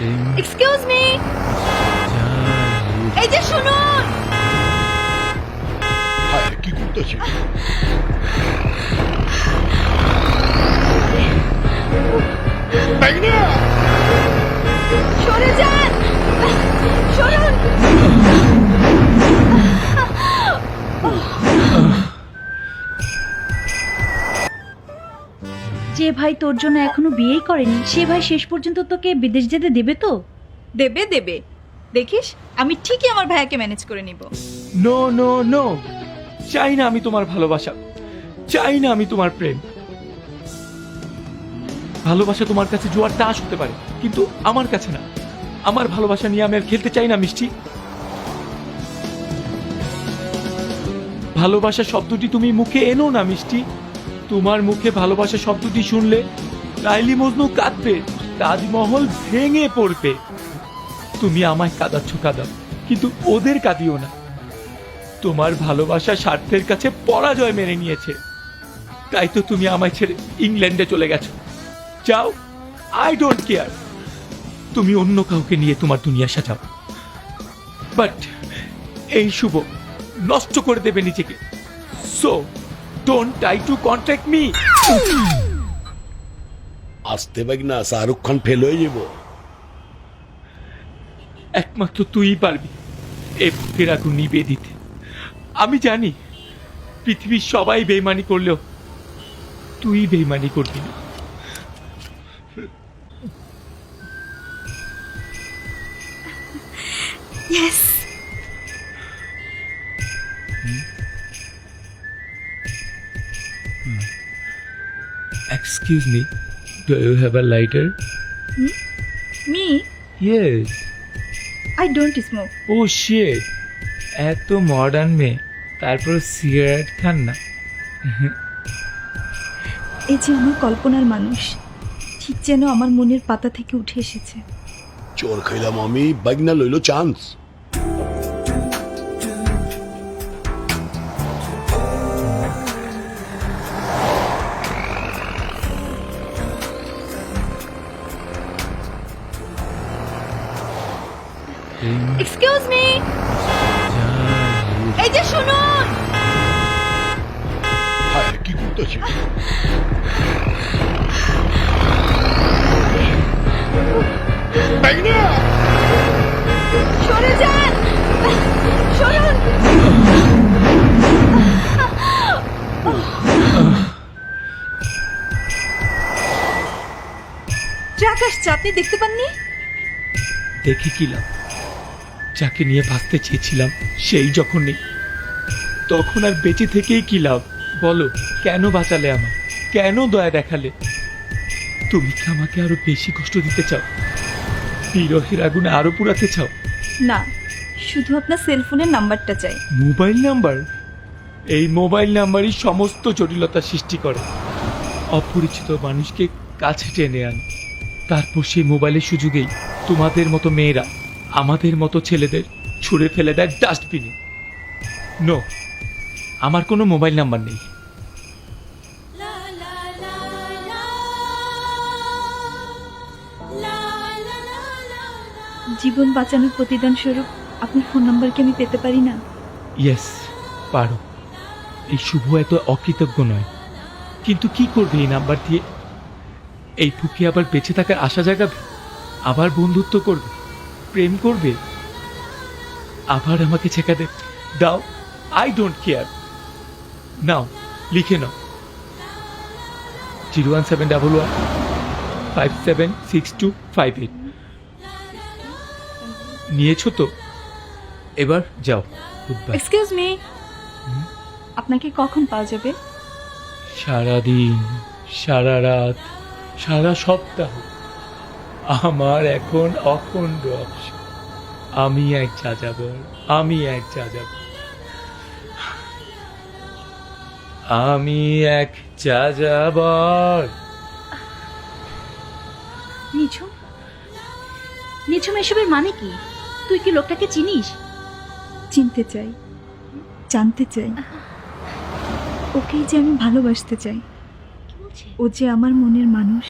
Excuse me এই যে শুনুন হায় কি করতেছে তাই না সরে যান সরুন যে ভাই তোর জন্য এখনও বিয়েই করেনি সে ভাই শেষ পর্যন্ত তোকে বিদেশ যেতে দেবে তো? দেবে দেবে। দেখিস আমি ঠিকই আমার ভাইয়াকে ম্যানেজ করে নিব। নো নো নো চাই না আমি তোমার ভালোবাসা। চাই না আমি তোমার প্রেম। ভালোবাসা তোমার কাছে জোয়ার তাস হতে পারে কিন্তু আমার কাছে না। আমার ভালোবাসা নিয়ে আমি আর খেলতে চাই না মিষ্টি। ভালোবাসা শব্দটি তুমি মুখে এনো না মিষ্টি। তোমার মুখে ভালোবাসা শব্দটি শুনলে লাইলি মজনু কাঁদবে, তাজমহল ভেঙে পড়বে। তুমি আমায় কাঁদাচ্ছ, কাঁদাও, কিন্তু ওদের কাঁদিও না। তোমার ভালোবাসা স্বার্থের কাছে পরাজয় মেনে নিয়েছে। তাই তো তুমি আমায় ছেড়ে ইংল্যান্ডে চলে গেছো। যাও আই ডোন্ট কেয়ার তুমি অন্য কাউকে নিয়ে তোমার দুনিয়া সাজাও। বাট এই শুভ নষ্ট করে দেবে নিজেকে। So don't try to contact me আসতে পারি না শাহরুখ খান ফেল হয়ে যাব। একমাত্র তুই পারবি এ বুকের আগুন নিবে দিতে। আমি জানি পৃথিবীর সবাই বেইমানি করলেও তুই বেইমানি করবি না। Yes excuse me do you have a lighter me yes I don't smoke oh shit এত মডার্ন মেয়ে। তারপর সিগারেট খান না। এই যে আমার কল্পনার মানুষ। ঠিক যেন আমার মনের পাতা থেকে উঠে এসেছে। চোর খাইলাম আমি বাইক না লইল চান্স এক্সকিউজ মি এই যে শুনুন। কি করতেছে সরে যান। সরুন। ট্রাক আসছে আপনি দেখতে পাননি? দেখে কি লাভ। যাকে নিয়ে বাঁচতে চেয়েছিলাম সেই যখন নেই। তখন আর বেঁচে থেকেই কি লাভ? বলো কেন বাঁচালে আমায়? কেন দয়া দেখালে? তুমি কি আমাকে আরও বেশি কষ্ট দিতে চাও? বিরহের আগুনে আরও পুরাতে চাও? না শুধু আপনার সেলফোনের নাম্বারটা চাই। Mobile number? এই মোবাইল নাম্বারই সমস্ত জটিলতা সৃষ্টি করে। অপরিচিত মানুষকে কাছে টেনে আন। তারপর সেই মোবাইলের সুযোগেই তোমাদের মতো মেয়েরা আমাদের মতো ছেলেদের ছুঁড়ে ফেলে দেয় ডাস্টবিনে নো আমার কোনো মোবাইল নাম্বার নেই। জীবন বাঁচানোর প্রতিদান স্বরূপ আপনার ফোন নাম্বার কি আমি পেতে পারি না? ইয়েস পারো। এই শুভ এত অকৃতজ্ঞ নয়। কিন্তু কি করবে এই নাম্বার দিয়ে? এই ফুকি আবার বেঁচে থাকার আশা জাগাবে? আবার বন্ধুত্ব করবে? প্রেম করবে? আবার আমাকে ছেকা দাও আই ডোন্ট কেয়ার নাও লিখে নাও। Zero one seven double one five seven six two five eight নিয়েছো তো? এবার যাও এক্সকিউজ মি আপনাকে কখন পাওয়া যাবে? সারাদিন সারা রাত সারা সপ্তাহ। আমার এখন অখণ্ড অবসর আমি এক যাযাবর আমি এক যাযাবর। আমি এক যাযাবর। নিঝুম? নিঝুম এসবের মানে কি? তুই কি লোকটাকে চিনিস? চিনতে চাই জানতে চাই। ওকেই যে আমি ভালোবাসতে চাই। ও যে আমার মনের মানুষ।